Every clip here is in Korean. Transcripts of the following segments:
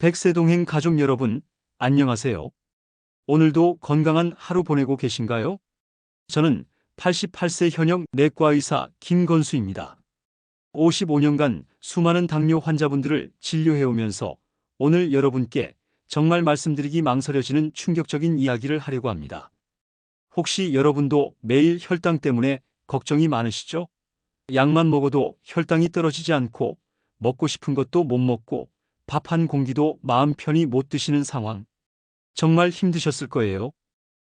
백세동행 가족 여러분, 안녕하세요. 오늘도 건강한 하루 보내고 계신가요? 저는 88세 현역 내과 의사 김건수입니다. 55년간 수많은 당뇨 환자분들을 진료해오면서 오늘 여러분께 정말 말씀드리기 망설여지는 충격적인 이야기를 하려고 합니다. 혹시 여러분도 매일 혈당 때문에 걱정이 많으시죠? 약만 먹어도 혈당이 떨어지지 않고 먹고 싶은 것도 못 먹고 밥 한 공기도 마음 편히 못 드시는 상황. 정말 힘드셨을 거예요.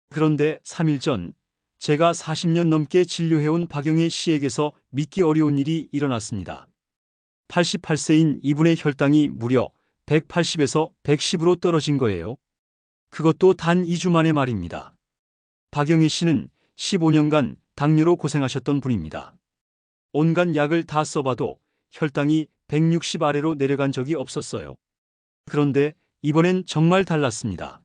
그런데 3일 전 제가 40년 넘게 진료해온 박영애 씨에게서 믿기 어려운 일이 일어났습니다. 88세인 이분의 혈당이 무려 180에서 110으로 떨어진 거예요. 그것도 단 2주 만의 말입니다. 박영희 씨는 15년간 당뇨로 고생하셨던 분입니다. 온갖 약을 다 써봐도 혈당이 160 아래로 내려간 적이 없었어요. 그런데 이번엔 정말 달랐습니다.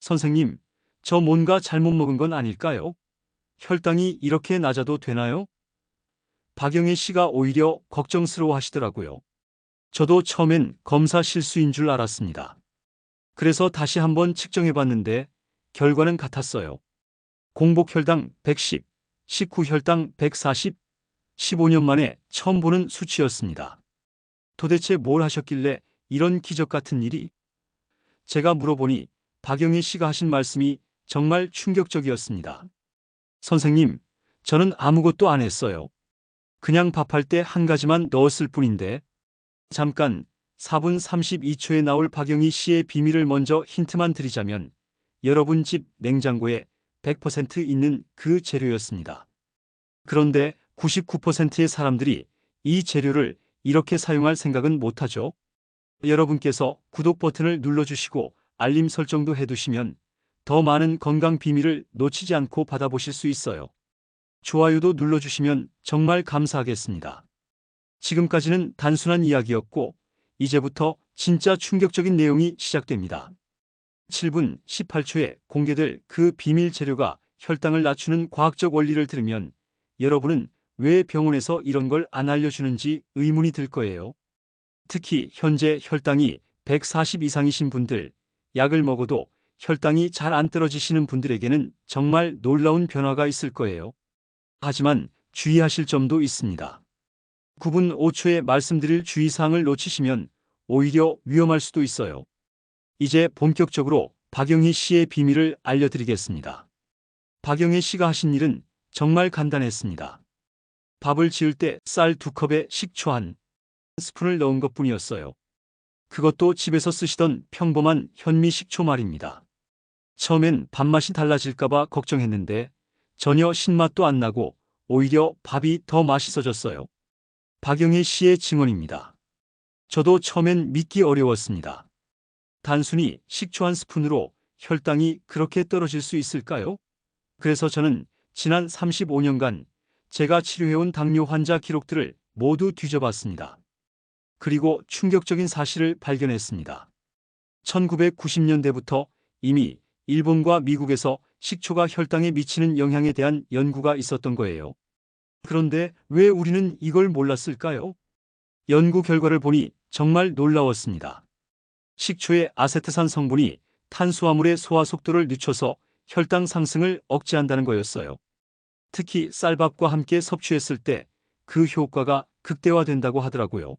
선생님, 저 뭔가 잘못 먹은 건 아닐까요? 혈당이 이렇게 낮아도 되나요? 박영애 씨가 오히려 걱정스러워 하시더라고요. 저도 처음엔 검사 실수인 줄 알았습니다. 그래서 다시 한번 측정해 봤는데 결과는 같았어요. 공복 혈당 110, 식후 혈당 140, 15년 만에 처음 보는 수치였습니다. 도대체 뭘 하셨길래 이런 기적 같은 일이? 제가 물어보니 박영희 씨가 하신 말씀이 정말 충격적이었습니다. 선생님, 저는 아무것도 안 했어요. 그냥 밥할 때 한 가지만 넣었을 뿐인데. 잠깐 4분 32초에 나올 박영희 씨의 비밀을 먼저 힌트만 드리자면 여러분 집 냉장고에 100% 있는 그 재료였습니다. 그런데 99%의 사람들이 이 재료를 이렇게 사용할 생각은 못하죠. 여러분께서 구독 버튼을 눌러주시고 알림 설정도 해두시면 더 많은 건강 비밀을 놓치지 않고 받아보실 수 있어요. 좋아요도 눌러주시면 정말 감사하겠습니다. 지금까지는 단순한 이야기였고 이제부터 진짜 충격적인 내용이 시작됩니다. 7분 18초에 공개될 그 비밀 재료가 혈당을 낮추는 과학적 원리를 들으면 여러분은 왜 병원에서 이런 걸 안 알려주는지 의문이 들 거예요. 특히 현재 혈당이 140 이상이신 분들, 약을 먹어도 혈당이 잘 안 떨어지시는 분들에게는 정말 놀라운 변화가 있을 거예요. 하지만 주의하실 점도 있습니다. 9분 5초에 말씀드릴 주의사항을 놓치시면 오히려 위험할 수도 있어요. 이제 본격적으로 박영희 씨의 비밀을 알려드리겠습니다. 박영희 씨가 하신 일은 정말 간단했습니다. 밥을 지을 때 쌀 두 컵에 식초 한 스푼을 넣은 것 뿐이었어요. 그것도 집에서 쓰시던 평범한 현미 식초 말입니다. 처음엔 밥맛이 달라질까봐 걱정했는데 전혀 신맛도 안 나고 오히려 밥이 더 맛있어졌어요. 박영희 씨의 증언입니다. 저도 처음엔 믿기 어려웠습니다. 단순히 식초 한 스푼으로 혈당이 그렇게 떨어질 수 있을까요? 그래서 저는 지난 35년간 제가 치료해온 당뇨 환자 기록들을 모두 뒤져봤습니다. 그리고 충격적인 사실을 발견했습니다. 1990년대부터 이미 일본과 미국에서 식초가 혈당에 미치는 영향에 대한 연구가 있었던 거예요. 그런데 왜 우리는 이걸 몰랐을까요? 연구 결과를 보니 정말 놀라웠습니다. 식초의 아세트산 성분이 탄수화물의 소화 속도를 늦춰서 혈당 상승을 억제한다는 거였어요. 특히 쌀밥과 함께 섭취했을 때 그 효과가 극대화된다고 하더라고요.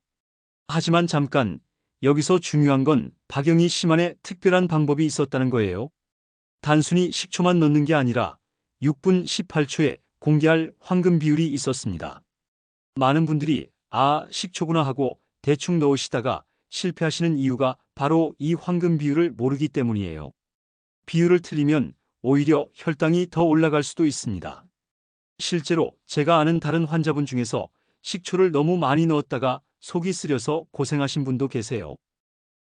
하지만 잠깐 여기서 중요한 건 박영희 씨만의 특별한 방법이 있었다는 거예요. 단순히 식초만 넣는 게 아니라 6분 18초에 공개할 황금 비율이 있었습니다. 많은 분들이 아 식초구나 하고 대충 넣으시다가 실패하시는 이유가 바로 이 황금 비율을 모르기 때문이에요. 비율을 틀리면 오히려 혈당이 더 올라갈 수도 있습니다. 실제로 제가 아는 다른 환자분 중에서 식초를 너무 많이 넣었다가 속이 쓰려서 고생하신 분도 계세요.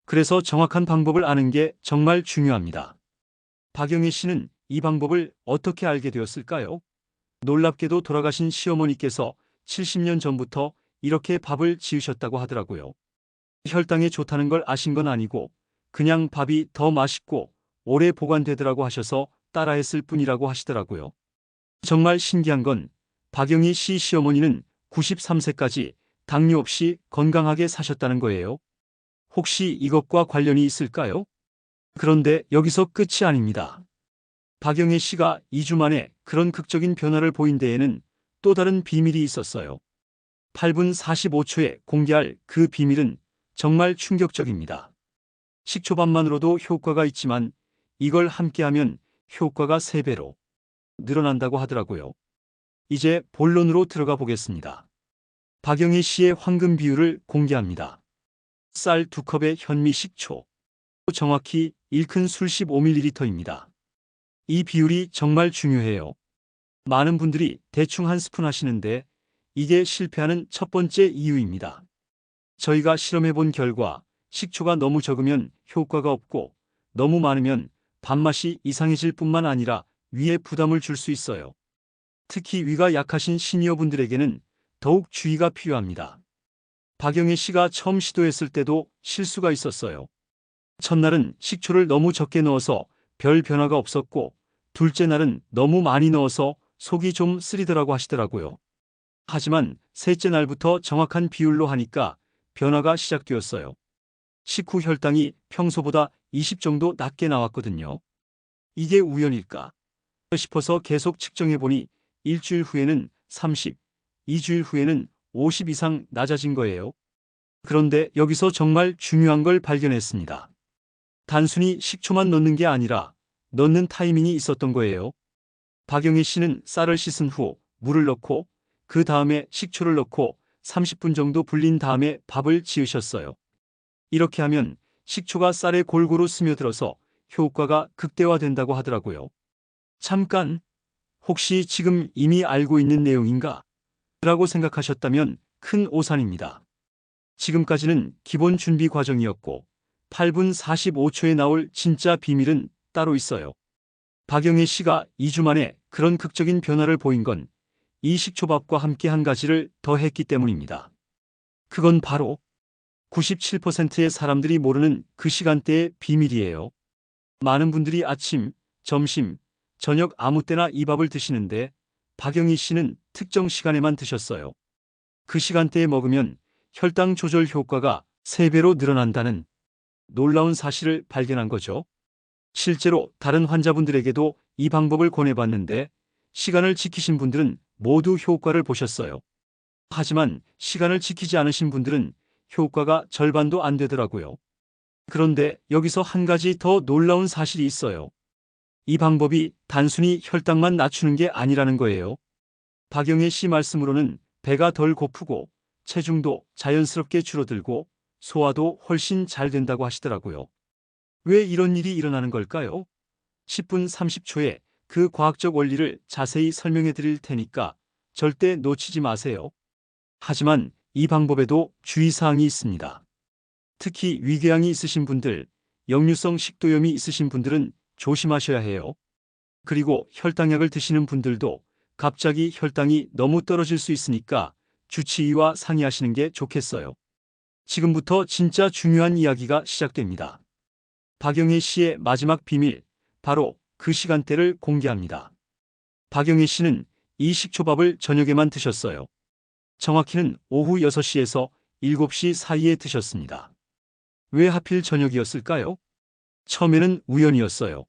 그래서 정확한 방법을 아는 게 정말 중요합니다. 박영희 씨는 이 방법을 어떻게 알게 되었을까요? 놀랍게도 돌아가신 시어머니께서 70년 전부터 이렇게 밥을 지으셨다고 하더라고요. 혈당에 좋다는 걸 아신 건 아니고 그냥 밥이 더 맛있고 오래 보관되더라고 하셔서 따라했을 뿐이라고 하시더라고요. 정말 신기한 건 박영희 씨 시어머니는 93세까지 당뇨 없이 건강하게 사셨다는 거예요. 혹시 이것과 관련이 있을까요? 그런데 여기서 끝이 아닙니다. 박영애 씨가 2주 만에 그런 극적인 변화를 보인 데에는 또 다른 비밀이 있었어요. 8분 45초에 공개할 그 비밀은 정말 충격적입니다. 식초밥만으로도 효과가 있지만 이걸 함께하면 효과가 3배로 늘어난다고 하더라고요. 이제 본론으로 들어가 보겠습니다. 박영희 씨의 황금 비율을 공개합니다. 쌀 2컵에 현미 식초. 정확히 1큰 술 15ml입니다. 이 비율이 정말 중요해요. 많은 분들이 대충 한 스푼 하시는데 이게 실패하는 첫 번째 이유입니다. 저희가 실험해 본 결과 식초가 너무 적으면 효과가 없고 너무 많으면 밥맛이 이상해질 뿐만 아니라 위에 부담을 줄 수 있어요. 특히 위가 약하신 시니어분들에게는 더욱 주의가 필요합니다. 박영애 씨가 처음 시도했을 때도 실수가 있었어요. 첫날은 식초를 너무 적게 넣어서 별 변화가 없었고 둘째 날은 너무 많이 넣어서 속이 좀 쓰리더라고 하시더라고요. 하지만 셋째 날부터 정확한 비율로 하니까 변화가 시작되었어요. 식후 혈당이 평소보다 20 정도 낮게 나왔거든요. 이게 우연일까 싶어서 계속 측정해보니 일주일 후에는 30, 2주일 후에는 50 이상 낮아진 거예요. 그런데 여기서 정말 중요한 걸 발견했습니다. 단순히 식초만 넣는 게 아니라 넣는 타이밍이 있었던 거예요. 박영희 씨는 쌀을 씻은 후 물을 넣고 그 다음에 식초를 넣고 30분 정도 불린 다음에 밥을 지으셨어요. 이렇게 하면 식초가 쌀에 골고루 스며들어서 효과가 극대화된다고 하더라고요. 잠깐, 혹시 지금 이미 알고 있는 내용인가? 라고 생각하셨다면 큰 오산입니다. 지금까지는 기본 준비 과정이었고 8분 45초에 나올 진짜 비밀은 따로 있어요. 박영애 씨가 2주 만에 그런 극적인 변화를 보인 건 이 식초밥과 함께 한 가지를 더 했기 때문입니다. 그건 바로 97%의 사람들이 모르는 그 시간대의 비밀이에요. 많은 분들이 아침, 점심, 저녁 아무 때나 이 밥을 드시는데 박영희 씨는 특정 시간에만 드셨어요. 그 시간대에 먹으면 혈당 조절 효과가 3배로 늘어난다는 놀라운 사실을 발견한 거죠. 실제로 다른 환자분들에게도 이 방법을 권해봤는데 시간을 지키신 분들은 모두 효과를 보셨어요. 하지만 시간을 지키지 않으신 분들은 효과가 절반도 안 되더라고요. 그런데 여기서 한 가지 더 놀라운 사실이 있어요. 이 방법이 단순히 혈당만 낮추는 게 아니라는 거예요. 박영애 씨 말씀으로는 배가 덜 고프고 체중도 자연스럽게 줄어들고 소화도 훨씬 잘 된다고 하시더라고요. 왜 이런 일이 일어나는 걸까요? 10분 30초에 그 과학적 원리를 자세히 설명해 드릴 테니까 절대 놓치지 마세요. 하지만 이 방법에도 주의사항이 있습니다. 특히 위궤양이 있으신 분들, 역류성 식도염이 있으신 분들은 조심하셔야 해요. 그리고 혈당약을 드시는 분들도 갑자기 혈당이 너무 떨어질 수 있으니까 주치의와 상의하시는 게 좋겠어요. 지금부터 진짜 중요한 이야기가 시작됩니다. 박영애 씨의 마지막 비밀, 바로 그 시간대를 공개합니다. 박영애 씨는 이 식초밥을 저녁에만 드셨어요. 정확히는 오후 6시에서 7시 사이에 드셨습니다. 왜 하필 저녁이었을까요? 처음에는 우연이었어요.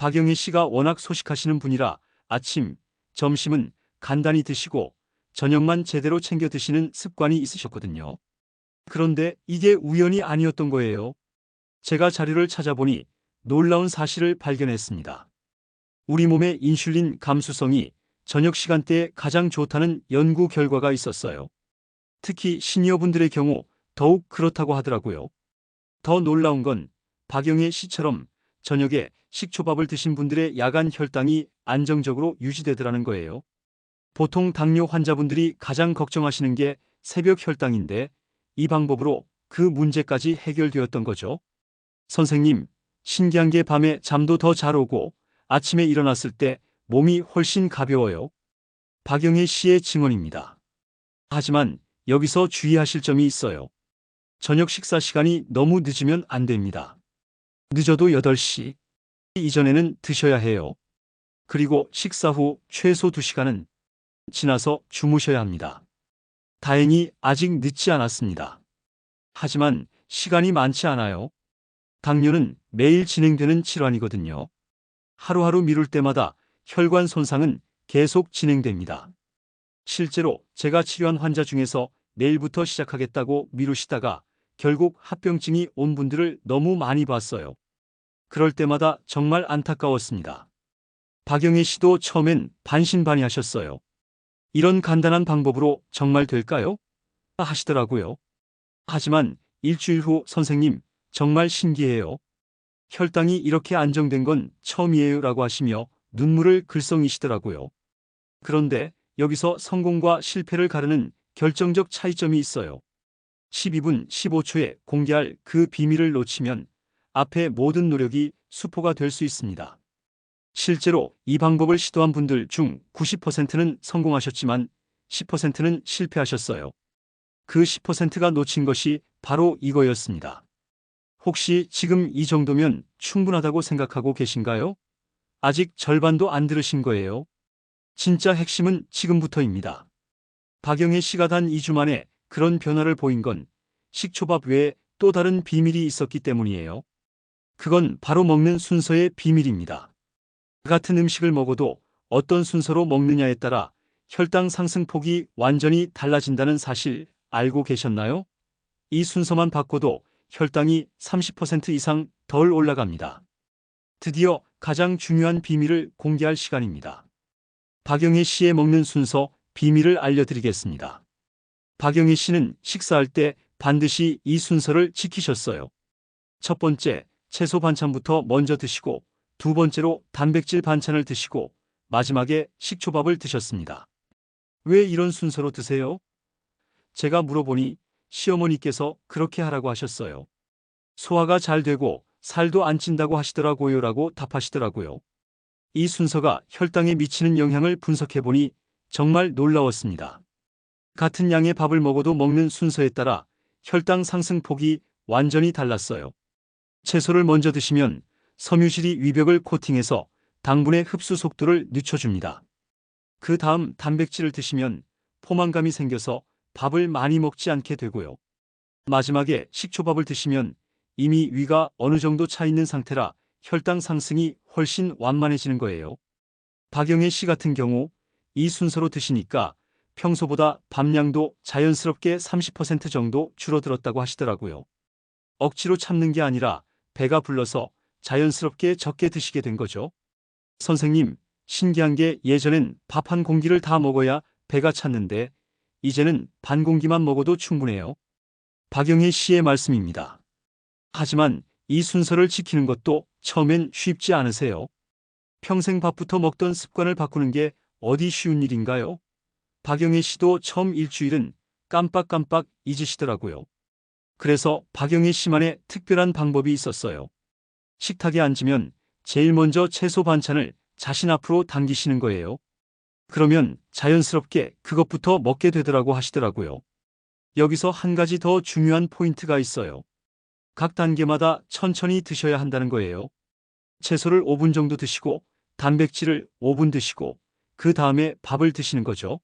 박영희 씨가 워낙 소식하시는 분이라 아침, 점심은 간단히 드시고 저녁만 제대로 챙겨 드시는 습관이 있으셨거든요. 그런데 이게 우연이 아니었던 거예요. 제가 자료를 찾아보니 놀라운 사실을 발견했습니다. 우리 몸의 인슐린 감수성이 저녁 시간대에 가장 좋다는 연구 결과가 있었어요. 특히 시니어분들의 경우 더욱 그렇다고 하더라고요. 더 놀라운 건 박영애 씨처럼 저녁에 식초밥을 드신 분들의 야간 혈당이 안정적으로 유지되더라는 거예요. 보통 당뇨 환자분들이 가장 걱정하시는 게 새벽 혈당인데 이 방법으로 그 문제까지 해결되었던 거죠. 선생님, 신기한 게 밤에 잠도 더 잘 오고 아침에 일어났을 때 몸이 훨씬 가벼워요. 박영애 씨의 증언입니다. 하지만 여기서 주의하실 점이 있어요. 저녁 식사 시간이 너무 늦으면 안 됩니다. 늦어도 8시 이전에는 드셔야 해요. 그리고 식사 후 최소 2시간은 지나서 주무셔야 합니다. 다행히 아직 늦지 않았습니다. 하지만 시간이 많지 않아요. 당뇨는 매일 진행되는 질환이거든요. 하루하루 미룰 때마다 혈관 손상은 계속 진행됩니다. 실제로 제가 치료한 환자 중에서 내일부터 시작하겠다고 미루시다가 결국 합병증이 온 분들을 너무 많이 봤어요. 그럴 때마다 정말 안타까웠습니다. 박영애 씨도 처음엔 반신반의하셨어요. 이런 간단한 방법으로 정말 될까요? 하시더라고요. 하지만 일주일 후 선생님 정말 신기해요. 혈당이 이렇게 안정된 건 처음이에요 라고 하시며 눈물을 글썽이시더라고요. 그런데 여기서 성공과 실패를 가르는 결정적 차이점이 있어요. 12분 15초에 공개할 그 비밀을 놓치면 앞의 모든 노력이 수포가 될 수 있습니다. 실제로 이 방법을 시도한 분들 중 90%는 성공하셨지만 10%는 실패하셨어요. 그 10%가 놓친 것이 바로 이거였습니다. 혹시 지금 이 정도면 충분하다고 생각하고 계신가요? 아직 절반도 안 들으신 거예요. 진짜 핵심은 지금부터입니다. 박영애 씨가 단 2주 만에 그런 변화를 보인 건 식초밥 외에 또 다른 비밀이 있었기 때문이에요. 그건 바로 먹는 순서의 비밀입니다. 같은 음식을 먹어도 어떤 순서로 먹느냐에 따라 혈당 상승폭이 완전히 달라진다는 사실 알고 계셨나요? 이 순서만 바꿔도 혈당이 30% 이상 덜 올라갑니다. 드디어 가장 중요한 비밀을 공개할 시간입니다. 박영희 씨의 먹는 순서 비밀을 알려드리겠습니다. 박영희 씨는 식사할 때 반드시 이 순서를 지키셨어요. 첫 번째, 채소 반찬부터 먼저 드시고 두 번째로 단백질 반찬을 드시고 마지막에 식초밥을 드셨습니다. 왜 이런 순서로 드세요? 제가 물어보니 시어머니께서 그렇게 하라고 하셨어요. 소화가 잘 되고 살도 안 찐다고 하시더라고요 라고 답하시더라고요. 이 순서가 혈당에 미치는 영향을 분석해보니 정말 놀라웠습니다. 같은 양의 밥을 먹어도 먹는 순서에 따라 혈당 상승폭이 완전히 달랐어요. 채소를 먼저 드시면 섬유질이 위벽을 코팅해서 당분의 흡수 속도를 늦춰줍니다. 그 다음 단백질을 드시면 포만감이 생겨서 밥을 많이 먹지 않게 되고요. 마지막에 식초밥을 드시면 이미 위가 어느 정도 차 있는 상태라 혈당 상승이 훨씬 완만해지는 거예요. 박영애 씨 같은 경우 이 순서로 드시니까 평소보다 밥량도 자연스럽게 30% 정도 줄어들었다고 하시더라고요. 억지로 참는 게 아니라 배가 불러서 자연스럽게 적게 드시게 된 거죠. 선생님, 신기한 게 예전엔 밥 한 공기를 다 먹어야 배가 찼는데 이제는 반 공기만 먹어도 충분해요. 박영희 씨의 말씀입니다. 하지만 이 순서를 지키는 것도 처음엔 쉽지 않으세요. 평생 밥부터 먹던 습관을 바꾸는 게 어디 쉬운 일인가요? 박영희 씨도 처음 일주일은 깜빡깜빡 잊으시더라고요. 그래서 박영희 씨만의 특별한 방법이 있었어요. 식탁에 앉으면 제일 먼저 채소 반찬을 자신 앞으로 당기시는 거예요. 그러면 자연스럽게 그것부터 먹게 되더라고 하시더라고요. 여기서 한 가지 더 중요한 포인트가 있어요. 각 단계마다 천천히 드셔야 한다는 거예요. 채소를 5분 정도 드시고 단백질을 5분 드시고 그 다음에 밥을 드시는 거죠.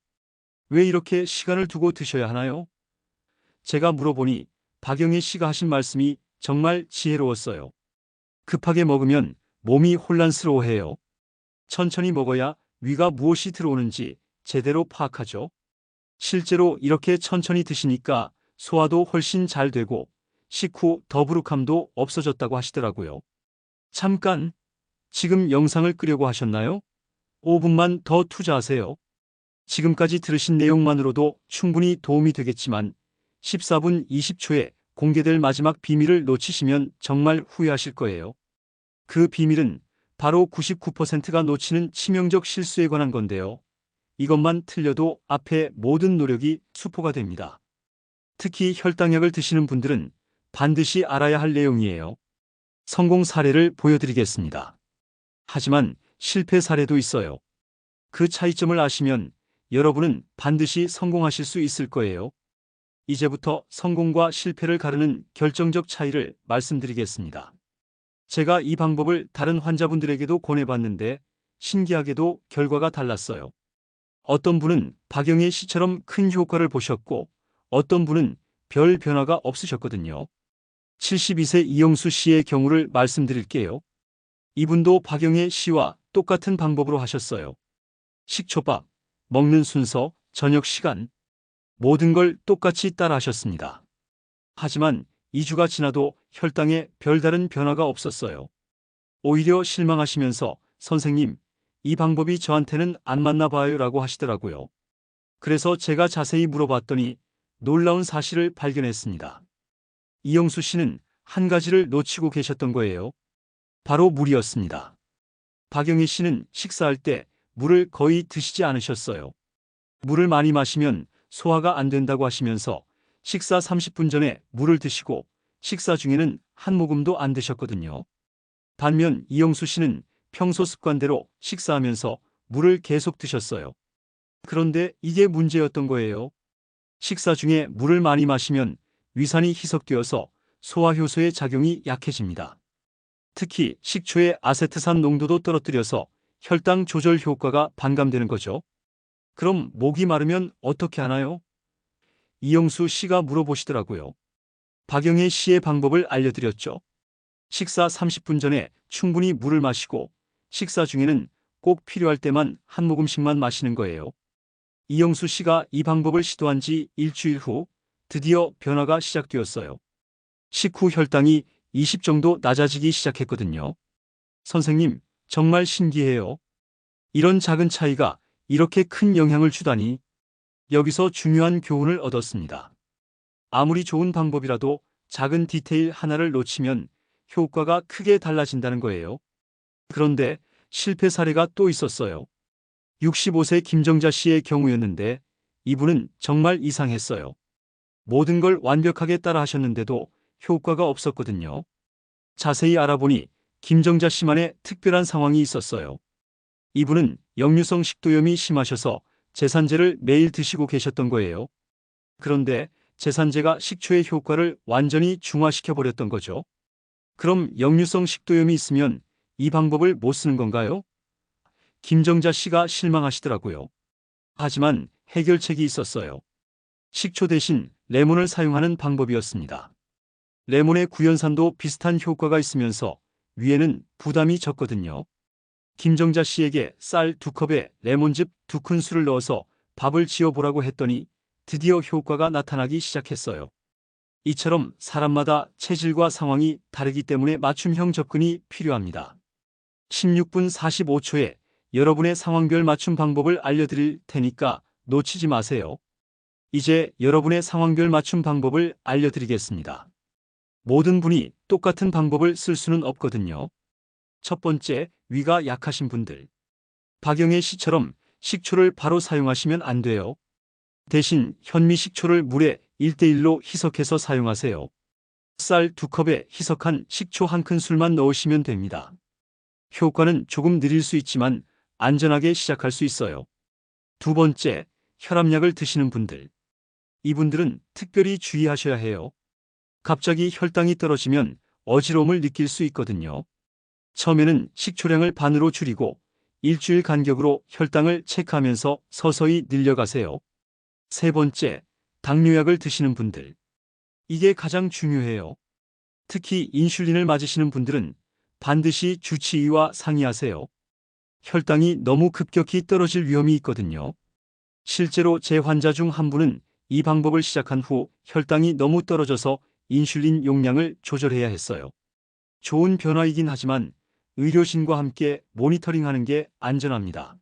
왜 이렇게 시간을 두고 드셔야 하나요? 제가 물어보니 박영희 씨가 하신 말씀이 정말 지혜로웠어요. 급하게 먹으면 몸이 혼란스러워해요. 천천히 먹어야 위가 무엇이 들어오는지 제대로 파악하죠. 실제로 이렇게 천천히 드시니까 소화도 훨씬 잘 되고 식후 더부룩함도 없어졌다고 하시더라고요. 잠깐, 지금 영상을 끄려고 하셨나요? 5분만 더 투자하세요. 지금까지 들으신 내용만으로도 충분히 도움이 되겠지만 14분 20초에 공개될 마지막 비밀을 놓치시면 정말 후회하실 거예요. 그 비밀은 바로 99%가 놓치는 치명적 실수에 관한 건데요. 이것만 틀려도 앞에 모든 노력이 수포가 됩니다. 특히 혈당약을 드시는 분들은 반드시 알아야 할 내용이에요. 성공 사례를 보여드리겠습니다. 하지만 실패 사례도 있어요. 그 차이점을 아시면 여러분은 반드시 성공하실 수 있을 거예요. 이제부터 성공과 실패를 가르는 결정적 차이를 말씀드리겠습니다. 제가 이 방법을 다른 환자분들에게도 권해봤는데 신기하게도 결과가 달랐어요. 어떤 분은 박영애 씨처럼 큰 효과를 보셨고 어떤 분은 별 변화가 없으셨거든요. 72세 이영수 씨의 경우를 말씀드릴게요. 이분도 박영애 씨와 똑같은 방법으로 하셨어요. 식초밥, 먹는 순서, 저녁 시간, 모든 걸 똑같이 따라 하셨습니다. 하지만 2주가 지나도 혈당에 별다른 변화가 없었어요. 오히려 실망하시면서 선생님, 이 방법이 저한테는 안 맞나 봐요 라고 하시더라고요. 그래서 제가 자세히 물어봤더니 놀라운 사실을 발견했습니다. 이영수 씨는 한 가지를 놓치고 계셨던 거예요. 바로 물이었습니다. 박영희 씨는 식사할 때 물을 거의 드시지 않으셨어요. 물을 많이 마시면 소화가 안 된다고 하시면서 식사 30분 전에 물을 드시고 식사 중에는 한 모금도 안 드셨거든요. 반면 이영수 씨는 평소 습관대로 식사하면서 물을 계속 드셨어요. 그런데 이게 문제였던 거예요. 식사 중에 물을 많이 마시면 위산이 희석되어서 소화효소의 작용이 약해집니다. 특히 식초의 아세트산 농도도 떨어뜨려서 혈당 조절 효과가 반감되는 거죠. 그럼 목이 마르면 어떻게 하나요? 이영수 씨가 물어보시더라고요. 박영애 씨의 방법을 알려드렸죠. 식사 30분 전에 충분히 물을 마시고 식사 중에는 꼭 필요할 때만 한 모금씩만 마시는 거예요. 이영수 씨가 이 방법을 시도한 지 일주일 후 드디어 변화가 시작되었어요. 식후 혈당이 20 정도 낮아지기 시작했거든요. 선생님, 정말 신기해요. 이런 작은 차이가 이렇게 큰 영향을 주다니 여기서 중요한 교훈을 얻었습니다. 아무리 좋은 방법이라도 작은 디테일 하나를 놓치면 효과가 크게 달라진다는 거예요. 그런데 실패 사례가 또 있었어요. 65세 김정자 씨의 경우였는데 이분은 정말 이상했어요. 모든 걸 완벽하게 따라 하셨는데도 효과가 없었거든요. 자세히 알아보니 김정자 씨만의 특별한 상황이 있었어요. 이분은 역류성 식도염이 심하셔서 제산제를 매일 드시고 계셨던 거예요. 그런데 제산제가 식초의 효과를 완전히 중화시켜 버렸던 거죠. 그럼 역류성 식도염이 있으면 이 방법을 못 쓰는 건가요? 김정자 씨가 실망하시더라고요. 하지만 해결책이 있었어요. 식초 대신 레몬을 사용하는 방법이었습니다. 레몬의 구연산도 비슷한 효과가 있으면서 위에는 부담이 적거든요. 김정자 씨에게 쌀 두 컵에 레몬즙 두 큰술을 넣어서 밥을 지어보라고 했더니 드디어 효과가 나타나기 시작했어요. 이처럼 사람마다 체질과 상황이 다르기 때문에 맞춤형 접근이 필요합니다. 16분 45초에 여러분의 상황별 맞춤 방법을 알려드릴 테니까 놓치지 마세요. 이제 여러분의 상황별 맞춤 방법을 알려드리겠습니다. 모든 분이 똑같은 방법을 쓸 수는 없거든요. 첫 번째, 위가 약하신 분들. 박영애 씨처럼 식초를 바로 사용하시면 안 돼요. 대신 현미 식초를 물에 1대1로 희석해서 사용하세요. 쌀두 컵에 희석한 식초 한 큰술만 넣으시면 됩니다. 효과는 조금 느릴 수 있지만 안전하게 시작할 수 있어요. 두 번째, 혈압약을 드시는 분들. 이분들은 특별히 주의하셔야 해요. 갑자기 혈당이 떨어지면 어지러움을 느낄 수 있거든요. 처음에는 식초량을 반으로 줄이고 일주일 간격으로 혈당을 체크하면서 서서히 늘려가세요. 세 번째, 당뇨약을 드시는 분들. 이게 가장 중요해요. 특히 인슐린을 맞으시는 분들은 반드시 주치의와 상의하세요. 혈당이 너무 급격히 떨어질 위험이 있거든요. 실제로 제 환자 중 한 분은 이 방법을 시작한 후 혈당이 너무 떨어져서 인슐린 용량을 조절해야 했어요. 좋은 변화이긴 하지만 의료진과 함께 모니터링하는 게 안전합니다.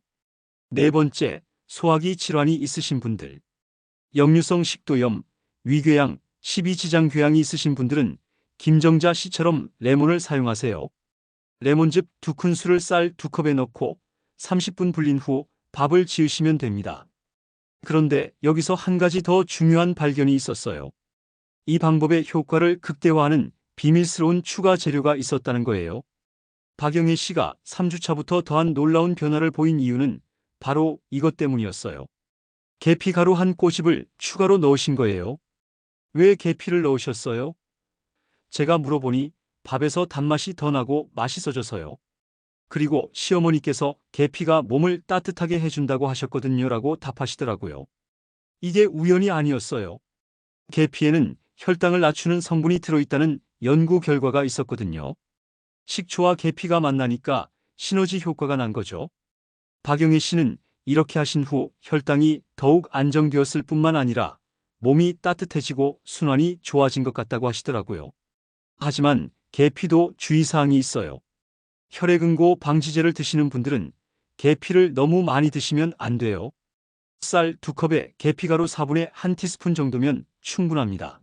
네 번째, 소화기 질환이 있으신 분들. 역류성 식도염, 위궤양, 십이지장 궤양이 있으신 분들은 김정자 씨처럼 레몬을 사용하세요. 레몬즙 두 큰술을 쌀 두 컵에 넣고 30분 불린 후 밥을 지으시면 됩니다. 그런데 여기서 한 가지 더 중요한 발견이 있었어요. 이 방법의 효과를 극대화하는 비밀스러운 추가 재료가 있었다는 거예요. 박영애 씨가 3주차부터 더한 놀라운 변화를 보인 이유는 바로 이것 때문이었어요. 계피 가루 한 꼬집을 추가로 넣으신 거예요. 왜 계피를 넣으셨어요? 제가 물어보니 밥에서 단맛이 더 나고 맛있어져서요. 그리고 시어머니께서 계피가 몸을 따뜻하게 해준다고 하셨거든요 라고 답하시더라고요. 이게 우연이 아니었어요. 계피에는 혈당을 낮추는 성분이 들어있다는 연구 결과가 있었거든요. 식초와 계피가 만나니까 시너지 효과가 난 거죠. 박영애 씨는 이렇게 하신 후 혈당이 더욱 안정되었을 뿐만 아니라 몸이 따뜻해지고 순환이 좋아진 것 같다고 하시더라고요. 하지만 계피도 주의사항이 있어요. 혈액응고 방지제를 드시는 분들은 계피를 너무 많이 드시면 안 돼요. 쌀두 컵에 계피가루 4분의 1 티스푼 정도면 충분합니다.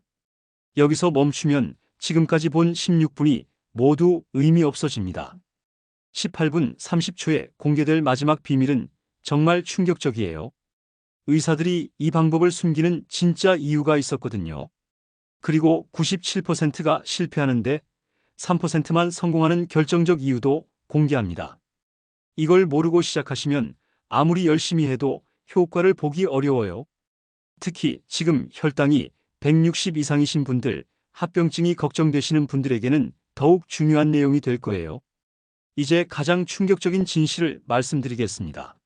여기서 멈추면 지금까지 본 16분이 모두 의미 없어집니다. 18분 30초에 공개될 마지막 비밀은 정말 충격적이에요. 의사들이 이 방법을 숨기는 진짜 이유가 있었거든요. 그리고 97%가 실패하는데 3%만 성공하는 결정적 이유도 공개합니다. 이걸 모르고 시작하시면 아무리 열심히 해도 효과를 보기 어려워요. 특히 지금 혈당이 160 이상이신 분들, 합병증이 걱정되시는 분들에게는 더욱 중요한 내용이 될 거예요. 이제 가장 충격적인 진실을 말씀드리겠습니다.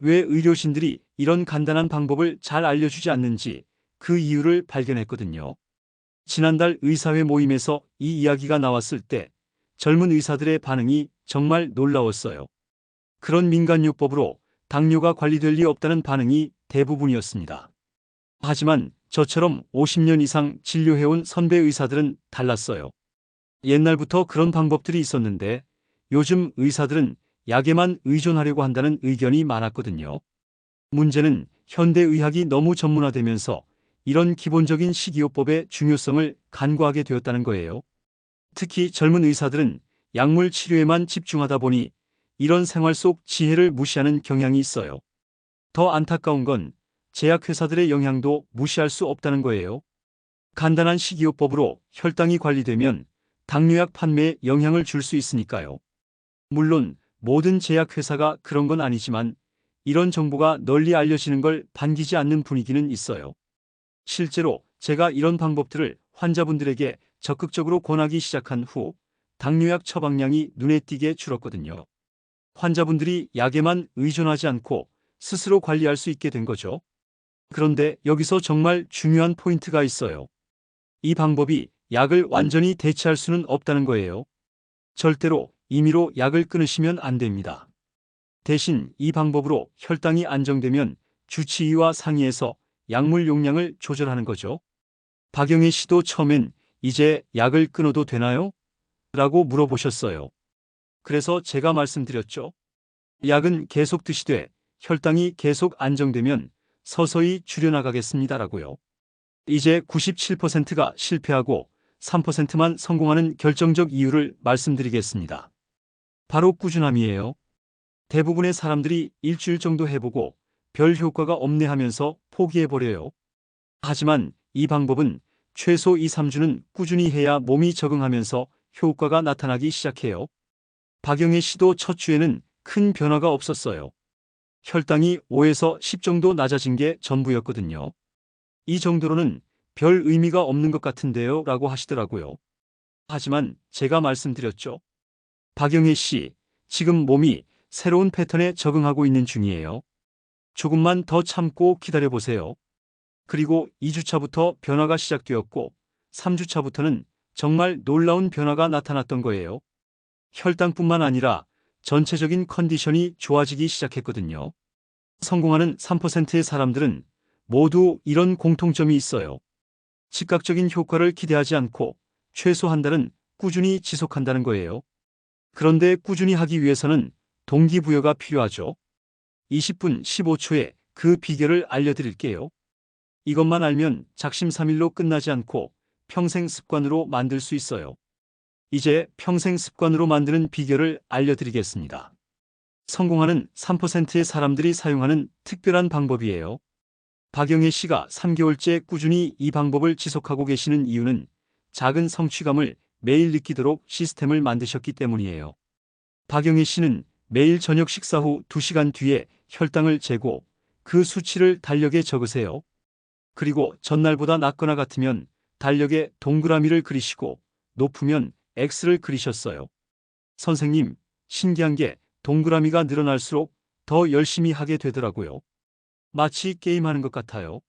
왜 의료진들이 이런 간단한 방법을 잘 알려주지 않는지 그 이유를 발견했거든요. 지난달 의사회 모임에서 이 이야기가 나왔을 때 젊은 의사들의 반응이 정말 놀라웠어요. 그런 민간요법으로 당뇨가 관리될 리 없다는 반응이 대부분이었습니다. 하지만 저처럼 50년 이상 진료해온 선배 의사들은 달랐어요. 옛날부터 그런 방법들이 있었는데 요즘 의사들은 약에만 의존하려고 한다는 의견이 많았거든요. 문제는 현대의학이 너무 전문화되면서 이런 기본적인 식이요법의 중요성을 간과하게 되었다는 거예요. 특히 젊은 의사들은 약물 치료에만 집중하다 보니 이런 생활 속 지혜를 무시하는 경향이 있어요. 더 안타까운 건 제약회사들의 영향도 무시할 수 없다는 거예요. 간단한 식이요법으로 혈당이 관리되면 당뇨약 판매에 영향을 줄 수 있으니까요. 물론 모든 제약회사가 그런 건 아니지만 이런 정보가 널리 알려지는 걸 반기지 않는 분위기는 있어요. 실제로 제가 이런 방법들을 환자분들에게 적극적으로 권하기 시작한 후 당뇨약 처방량이 눈에 띄게 줄었거든요. 환자분들이 약에만 의존하지 않고 스스로 관리할 수 있게 된 거죠. 그런데 여기서 정말 중요한 포인트가 있어요. 이 방법이 약을 완전히 대체할 수는 없다는 거예요. 절대로 임의로 약을 끊으시면 안 됩니다. 대신 이 방법으로 혈당이 안정되면 주치의와 상의해서 약물 용량을 조절하는 거죠. 박영애 씨도 처음엔 이제 약을 끊어도 되나요? 라고 물어보셨어요. 그래서 제가 말씀드렸죠. 약은 계속 드시되 혈당이 계속 안정되면 서서히 줄여나가겠습니다라고요. 이제 97%가 실패하고 3%만 성공하는 결정적 이유를 말씀드리겠습니다. 바로 꾸준함이에요. 대부분의 사람들이 일주일 정도 해보고 별 효과가 없네 하면서 포기해버려요. 하지만 이 방법은 최소 2, 3주는 꾸준히 해야 몸이 적응하면서 효과가 나타나기 시작해요. 박영애 씨도 첫 주에는 큰 변화가 없었어요. 혈당이 5에서 10 정도 낮아진 게 전부였거든요. 이 정도로는 별 의미가 없는 것 같은데요 라고 하시더라고요. 하지만 제가 말씀드렸죠. 박영애 씨, 지금 몸이 새로운 패턴에 적응하고 있는 중이에요. 조금만 더 참고 기다려보세요. 그리고 2주차부터 변화가 시작되었고 3주차부터는 정말 놀라운 변화가 나타났던 거예요. 혈당뿐만 아니라 전체적인 컨디션이 좋아지기 시작했거든요. 성공하는 3%의 사람들은 모두 이런 공통점이 있어요. 즉각적인 효과를 기대하지 않고 최소 한 달은 꾸준히 지속한다는 거예요. 그런데 꾸준히 하기 위해서는 동기부여가 필요하죠. 20분 15초에 그 비결을 알려드릴게요. 이것만 알면 작심삼일로 끝나지 않고 평생 습관으로 만들 수 있어요. 이제 평생 습관으로 만드는 비결을 알려드리겠습니다. 성공하는 3%의 사람들이 사용하는 특별한 방법이에요. 박영애 씨가 3개월째 꾸준히 이 방법을 지속하고 계시는 이유는 작은 성취감을 매일 느끼도록 시스템을 만드셨기 때문이에요. 박영애 씨는 매일 저녁 식사 후 2시간 뒤에 혈당을 재고 그 수치를 달력에 적으세요. 그리고 전날보다 낮거나 같으면 달력에 동그라미를 그리시고 높으면 X를 그리셨어요. 선생님, 신기한 게 동그라미가 늘어날수록 더 열심히 하게 되더라고요. 마치 게임하는 것 같아요.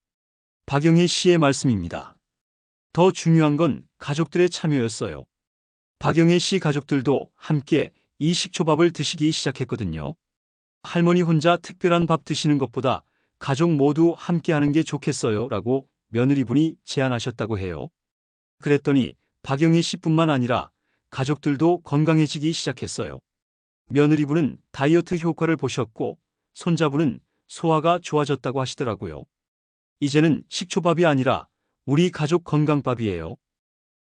박영희 씨의 말씀입니다. 더 중요한 건 가족들의 참여였어요. 박영애 씨 가족들도 함께 이 식초밥을 드시기 시작했거든요. 할머니 혼자 특별한 밥 드시는 것보다 가족 모두 함께 하는 게 좋겠어요 라고 며느리분이 제안하셨다고 해요. 그랬더니 박영희 씨뿐만 아니라 가족들도 건강해지기 시작했어요. 며느리분은 다이어트 효과를 보셨고 손자분은 소화가 좋아졌다고 하시더라고요. 이제는 식초밥이 아니라 우리 가족 건강밥이에요.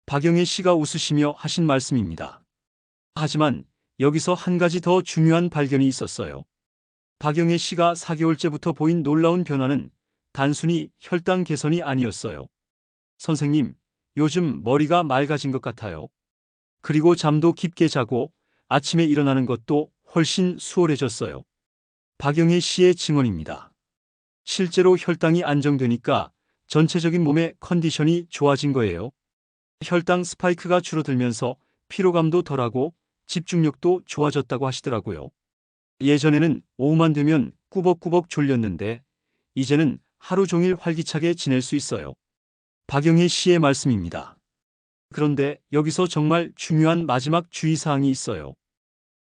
박영애 씨가 웃으시며 하신 말씀입니다. 하지만 여기서 한 가지 더 중요한 발견이 있었어요. 박영애 씨가 4개월째부터 보인 놀라운 변화는 단순히 혈당 개선이 아니었어요. 선생님, 요즘 머리가 맑아진 것 같아요. 그리고 잠도 깊게 자고 아침에 일어나는 것도 훨씬 수월해졌어요. 박영애 씨의 증언입니다. 실제로 혈당이 안정되니까 전체적인 몸의 컨디션이 좋아진 거예요. 혈당 스파이크가 줄어들면서 피로감도 덜하고 집중력도 좋아졌다고 하시더라고요. 예전에는 오후만 되면 꾸벅꾸벅 졸렸는데 이제는 하루 종일 활기차게 지낼 수 있어요. 박영혜 씨의 말씀입니다. 그런데 여기서 정말 중요한 마지막 주의사항이 있어요.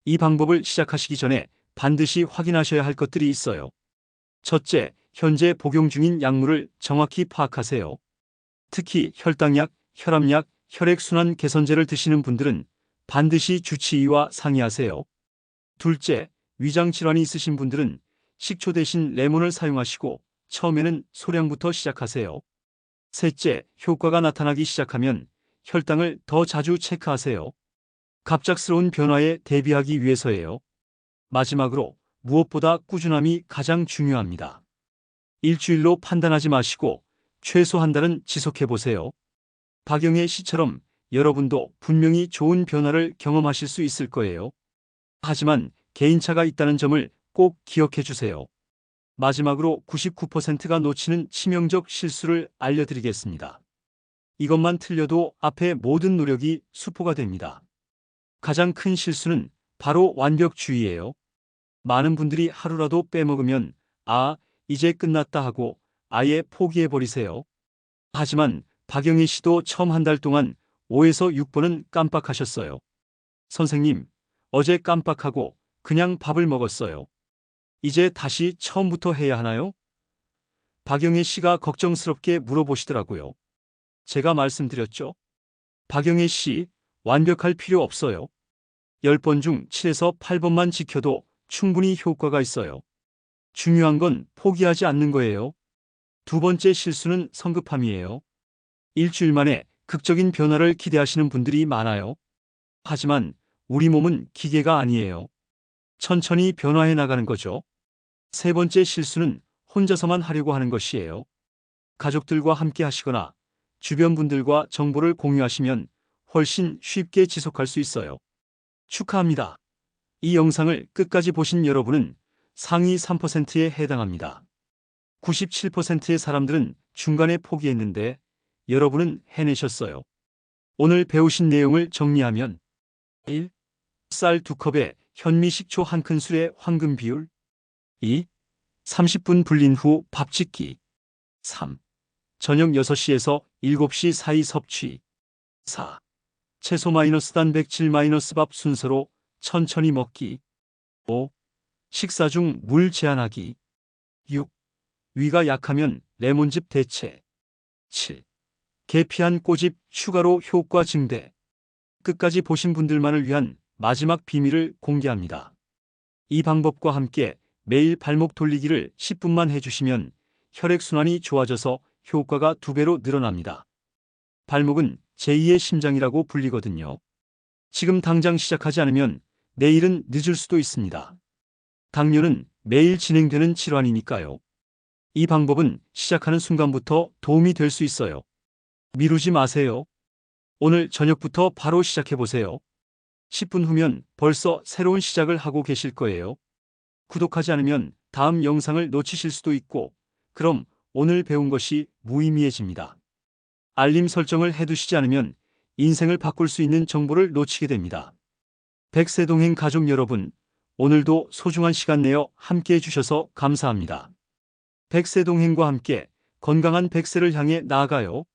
이 방법을 시작하시기 전에 반드시 확인하셔야 할 것들이 있어요. 첫째, 현재 복용 중인 약물을 정확히 파악하세요. 특히 혈당약, 혈압약, 혈액순환 개선제를 드시는 분들은 반드시 주치의와 상의하세요. 둘째, 위장 질환이 있으신 분들은 식초 대신 레몬을 사용하시고 처음에는 소량부터 시작하세요. 셋째, 효과가 나타나기 시작하면 혈당을 더 자주 체크하세요. 갑작스러운 변화에 대비하기 위해서예요. 마지막으로 무엇보다 꾸준함이 가장 중요합니다. 일주일로 판단하지 마시고 최소 한 달은 지속해 보세요. 박영애 씨처럼 여러분도 분명히 좋은 변화를 경험하실 수 있을 거예요. 하지만 개인차가 있다는 점을 꼭 기억해 주세요. 마지막으로 99%가 놓치는 치명적 실수를 알려드리겠습니다. 이것만 틀려도 앞에 모든 노력이 수포가 됩니다. 가장 큰 실수는 바로 완벽주의예요. 많은 분들이 하루라도 빼먹으면 아, 이제 끝났다 하고 아예 포기해버리세요. 하지만 박영희 씨도 처음 한 달 동안 5에서 6번은 깜빡하셨어요. 선생님, 어제 깜빡하고 그냥 밥을 먹었어요. 이제 다시 처음부터 해야 하나요? 박영애 씨가 걱정스럽게 물어보시더라고요. 제가 말씀드렸죠. 박영애 씨, 완벽할 필요 없어요. 10번 중 7에서 8번만 지켜도 충분히 효과가 있어요. 중요한 건 포기하지 않는 거예요. 두 번째 실수는 성급함이에요. 일주일 만에 극적인 변화를 기대하시는 분들이 많아요. 하지만 우리 몸은 기계가 아니에요. 천천히 변화해 나가는 거죠. 세 번째 실수는 혼자서만 하려고 하는 것이에요. 가족들과 함께 하시거나 주변 분들과 정보를 공유하시면 훨씬 쉽게 지속할 수 있어요. 축하합니다. 이 영상을 끝까지 보신 여러분은 상위 3%에 해당합니다. 97%의 사람들은 중간에 포기했는데 여러분은 해내셨어요. 오늘 배우신 내용을 정리하면 1. 쌀 2컵에 현미 식초 1큰술의 황금 비율 2. 30분 불린 후 밥 짓기 3. 저녁 6시에서 7시 사이 섭취 4. 채소 마이너스 단백질 마이너스 밥 순서로 천천히 먹기 5. 식사 중 물 제한하기 6. 위가 약하면 레몬즙 대체 7. 계피한 꼬집 추가로 효과 증대. 끝까지 보신 분들만을 위한 마지막 비밀을 공개합니다. 이 방법과 함께 매일 발목 돌리기를 10분만 해주시면 혈액순환이 좋아져서 효과가 두 배로 늘어납니다. 발목은 제2의 심장이라고 불리거든요. 지금 당장 시작하지 않으면 내일은 늦을 수도 있습니다. 당뇨는 매일 진행되는 질환이니까요. 이 방법은 시작하는 순간부터 도움이 될 수 있어요. 미루지 마세요. 오늘 저녁부터 바로 시작해보세요. 10분 후면 벌써 새로운 시작을 하고 계실 거예요. 구독하지 않으면 다음 영상을 놓치실 수도 있고, 그럼 오늘 배운 것이 무의미해집니다. 알림 설정을 해두시지 않으면 인생을 바꿀 수 있는 정보를 놓치게 됩니다. 백세동행 가족 여러분, 오늘도 소중한 시간 내어 함께 해주셔서 감사합니다. 백세동행과 함께 건강한 백세를 향해 나아가요.